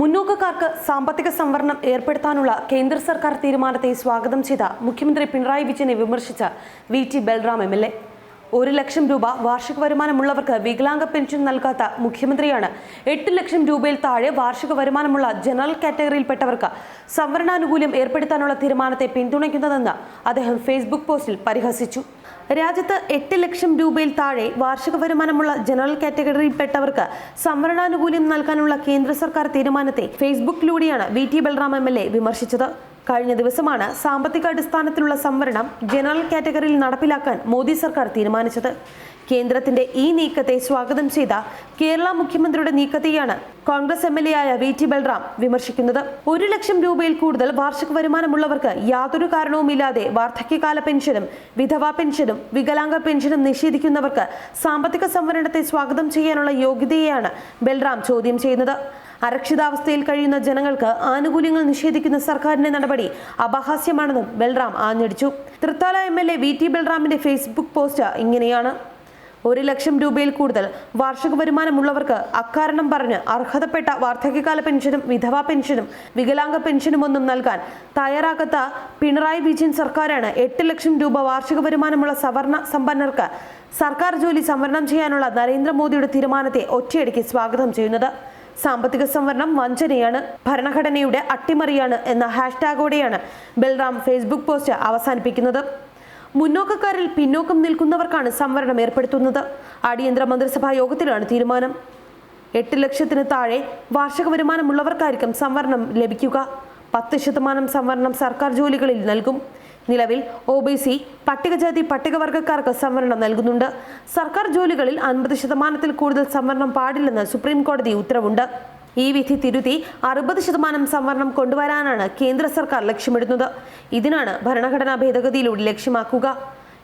മുന്നോക്കക്കാർക്ക് സാമ്പത്തിക സംവരണം ഏർപ്പെടുത്താനുള്ള കേന്ദ്ര സർക്കാർ തീരുമാനത്തെ സ്വാഗതം ചെയ്ത മുഖ്യമന്ത്രി പിണറായി വിജയനെ വിമർശിച്ച V T Balram M L A. ഒരു ലക്ഷം രൂപ വാർഷിക വരുമാനമുള്ളവർക്ക് വികലാംഗ പെൻഷൻ നൽകാത്ത മുഖ്യമന്ത്രിയാണ്. എട്ട് ലക്ഷം രൂപയിൽ താഴെ വാർഷിക വരുമാനമുള്ള ജനറൽ കാറ്റഗറിയിൽപ്പെട്ടവർക്ക് സംവരണാനുകൂല്യം ഏർപ്പെടുത്താനുള്ള തീരുമാനത്തെ പിന്തുണയ്ക്കുന്നതെന്ന് അദ്ദേഹം ഫേസ്ബുക്ക് പോസ്റ്റിൽ പരിഹസിച്ചു. രാജ്യത്ത് എട്ട് ലക്ഷം രൂപയിൽ താഴെ വാർഷിക വരുമാനമുള്ള ജനറൽ കാറ്റഗറിയിൽപ്പെട്ടവർക്ക് സംവരണാനുകൂല്യം നൽകാനുള്ള കേന്ദ്ര സർക്കാർ തീരുമാനത്തെ ഫേസ്ബുക്കിലൂടെയാണ് V T Balram M L A വിമർശിച്ചത്. കഴിഞ്ഞ ദിവസമാണ് സാമ്പത്തിക അടിസ്ഥാനത്തിലുള്ള സംവരണം ജനറൽ കാറ്റഗറിയിൽ നടപ്പിലാക്കാൻ മോദി സർക്കാർ തീരുമാനിച്ചത്. കേന്ദ്രത്തിന്റെ ഈ നീക്കത്തെ സ്വാഗതം ചെയ്ത കേരള മുഖ്യമന്ത്രിയുടെ നീക്കത്തെയാണ് കോൺഗ്രസ് എം എൽ എ ആയ വി ടി ബൽറാം വിമർശിക്കുന്നത്. ഒരു ലക്ഷം രൂപയിൽ കൂടുതൽ വാർഷിക വരുമാനമുള്ളവർക്ക് യാതൊരു കാരണവുമില്ലാതെ വാർദ്ധക്യകാല പെൻഷനും വിധവാ പെൻഷനും വികലാംഗ പെൻഷനും നിഷേധിക്കുന്നവർക്ക് സാമ്പത്തിക സംവരണത്തെ സ്വാഗതം ചെയ്യാനുള്ള യോഗ്യതയെയാണ് ബൽറാം ചോദ്യം ചെയ്യുന്നത്. അരക്ഷിതാവസ്ഥയിൽ കഴിയുന്ന ജനങ്ങൾക്ക് ആനുകൂല്യങ്ങൾ നിഷേധിക്കുന്ന സർക്കാരിന്റെ നടപടി അപഹാസ്യമാണെന്നും ബൽറാം ആഞ്ഞടിച്ചു. Thrithala M L A V T ബൽറാമിന്റെ Facebook post ഇങ്ങനെയാണ്. ഒരു ലക്ഷം രൂപയിൽ കൂടുതൽ വാർഷിക വരുമാനമുള്ളവർക്ക് അക്കാരണം പറഞ്ഞ് അർഹതപ്പെട്ട വാർദ്ധക്യകാല പെൻഷനും വിധവാ പെൻഷനും വികലാംഗ പെൻഷനും ഒന്നും നൽകാൻ തയ്യാറാകാത്ത പിണറായി വിജയൻ സർക്കാരാണ് എട്ട് ലക്ഷം രൂപ വാർഷിക വരുമാനമുള്ള സവർണ സമ്പന്നർക്ക് സർക്കാർ ജോലി സംവരണം ചെയ്യാനുള്ള നരേന്ദ്രമോദിയുടെ തീരുമാനത്തെ ഒറ്റയടിക്ക് സ്വാഗതം ചെയ്യുന്നത്. സാമ്പത്തിക സംവരണം വഞ്ചനയാണ് ഭരണഘടനയുടെ അട്ടിമറിയാണ് എന്ന ഹാഷ്ടാഗോടെയാണ് ബൽറാം ഫേസ്ബുക്ക് പോസ്റ്റ് അവസാനിപ്പിക്കുന്നത്. മുന്നോക്കക്കാരിൽ പിന്നോക്കം നിൽക്കുന്നവർക്കാണ് സംവരണം ഏർപ്പെടുത്തുന്നത്. അടിയന്തര മന്ത്രിസഭാ യോഗത്തിലാണ് തീരുമാനം. എട്ട് ലക്ഷത്തിന് താഴെ വാർഷിക വരുമാനമുള്ളവർക്കായിരിക്കും സംവരണം ലഭിക്കുക. പത്ത് ശതമാനം സംവരണം സർക്കാർ ജോലികളിൽ നൽകും. നിലവിൽ ഒ ബി സി പട്ടികജാതി പട്ടികവർഗക്കാർക്ക് സംവരണം നൽകുന്നുണ്ട്. സർക്കാർ ജോലികളിൽ അൻപത് ശതമാനത്തിൽ കൂടുതൽ സംവരണം പാടില്ലെന്ന് സുപ്രീം കോടതി ഉത്തരവുണ്ട്. ഈ വിധി തിരുത്തി അറുപത് ശതമാനം സംവരണം കൊണ്ടുവരാനാണ് കേന്ദ്ര സർക്കാർ ലക്ഷ്യമിടുന്നത്. ഇതിനാണ് ഭരണഘടനാ ഭേദഗതിയിലൂടെ ലക്ഷ്യമാക്കുക.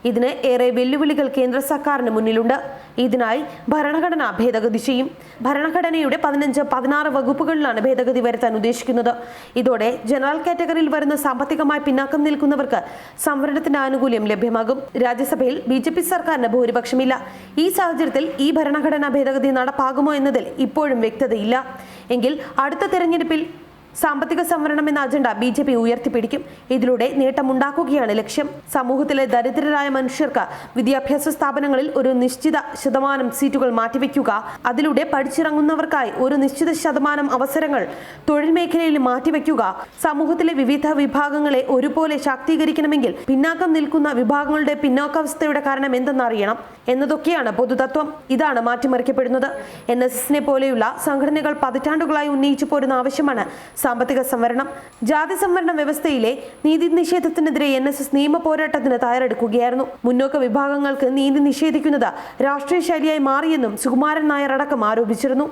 ഇതിന് ഏറെ വെല്ലുവിളികൾ കേന്ദ്ര സർക്കാരിന് മുന്നിലുണ്ട്. ഇതിനായി ഭരണഘടന ഭേദഗതി ചെയ്യും. ഭരണഘടനയുടെ പതിനഞ്ച് പതിനാറ് വകുപ്പുകളിലാണ് ഭേദഗതി വരുത്താൻ ഉദ്ദേശിക്കുന്നത്. ഇതോടെ ജനറൽ കാറ്റഗറിയിൽ വരുന്ന സാമ്പത്തികമായി പിന്നാക്കം നിൽക്കുന്നവർക്ക് സംവരണത്തിന്റെ ആനുകൂല്യം ലഭ്യമാകും. രാജ്യസഭയിൽ ബി ജെ പി സർക്കാരിന് ഭൂരിപക്ഷമില്ല. ഈ സാഹചര്യത്തിൽ ഈ ഭരണഘടനാ ഭേദഗതി നടപ്പാകുമോ എന്നതിൽ ഇപ്പോഴും വ്യക്തതയില്ല. എങ്കിൽ അടുത്ത തെരഞ്ഞെടുപ്പിൽ സാമ്പത്തിക സംവരണം എന്ന അജണ്ട ബി ജെ പി ഉയർത്തിപ്പിടിക്കും. ഇതിലൂടെ നേട്ടമുണ്ടാക്കുകയാണ് ലക്ഷ്യം. സമൂഹത്തിലെ ദരിദ്രരായ മനുഷ്യർക്ക് വിദ്യാഭ്യാസ സ്ഥാപനങ്ങളിൽ ഒരു നിശ്ചിത ശതമാനം സീറ്റുകൾ മാറ്റിവെക്കുക അതിലൂടെ പഠിച്ചിറങ്ങുന്നവർക്കായി ഒരു നിശ്ചിത ശതമാനം അവസരങ്ങൾ തൊഴിൽ മേഖലയിൽ മാറ്റിവെക്കുക സമൂഹത്തിലെ വിവിധ വിഭാഗങ്ങളെ ഒരുപോലെ ശാക്തീകരിക്കണമെങ്കിൽ പിന്നാക്കം നിൽക്കുന്ന വിഭാഗങ്ങളുടെ പിന്നോക്കാവസ്ഥയുടെ കാരണം എന്തെന്നറിയണം എന്നതൊക്കെയാണ് പൊതുതത്വം. ഇതാണ് മാറ്റിമറിക്കപ്പെടുന്നത്. എൻ എസ് എസിനെ പോലെയുള്ള സംഘടനകൾ പതിറ്റാണ്ടുകളായി ഉന്നയിച്ചു പോരുന്ന ആവശ്യമാണ് സാമ്പത്തിക സംവരണം ജാതി സംവരണ വ്യവസ്ഥയിലെ നീതി നിഷേധത്തിനെതിരെ എൻ എസ് എസ് നിയമ പോരാട്ടത്തിന് തയ്യാറെടുക്കുകയായിരുന്നു. മുന്നോക്ക വിഭാഗങ്ങൾക്ക് നീതി നിഷേധിക്കുന്നത് രാഷ്ട്രീയ ശൈലിയായി മാറിയെന്നും സുകുമാരൻ നായർ അടക്കം ആരോപിച്ചിരുന്നു.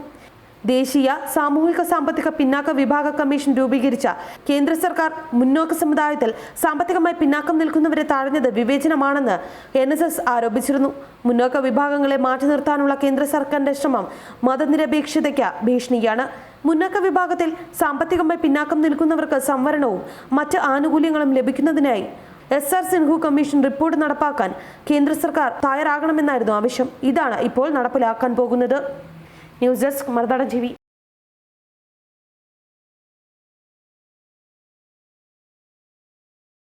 ദേശീയ സാമൂഹിക സാമ്പത്തിക പിന്നാക്ക വിഭാഗ കമ്മീഷൻ രൂപീകരിച്ച കേന്ദ്ര സർക്കാർ മുന്നോക്ക സമുദായത്തിൽ സാമ്പത്തികമായി പിന്നാക്കം നിൽക്കുന്നവരെ തഴഞ്ഞത് വിവേചനമാണെന്ന് എൻ ആരോപിച്ചിരുന്നു. മുന്നോക്ക വിഭാഗങ്ങളെ മാറ്റി നിർത്താനുള്ള കേന്ദ്ര സർക്കാരിന്റെ ശ്രമം മതനിരപേക്ഷതയ്ക്ക് ഭീഷണിയാണ്. മുന്നോക്ക വിഭാഗത്തിൽ സാമ്പത്തികമായി പിന്നാക്കം നിൽക്കുന്നവർക്ക് സംവരണവും മറ്റ് ആനുകൂല്യങ്ങളും ലഭിക്കുന്നതിനായി S R Sinho commission report നടപ്പാക്കാൻ കേന്ദ്ര സർക്കാർ തയ്യാറാകണമെന്നായിരുന്നു ആവശ്യം. ഇതാണ് ഇപ്പോൾ നടപ്പിലാക്കാൻ പോകുന്നത്. ന്യൂസ് ഡെസ്ക് മറുനാടൻ ടി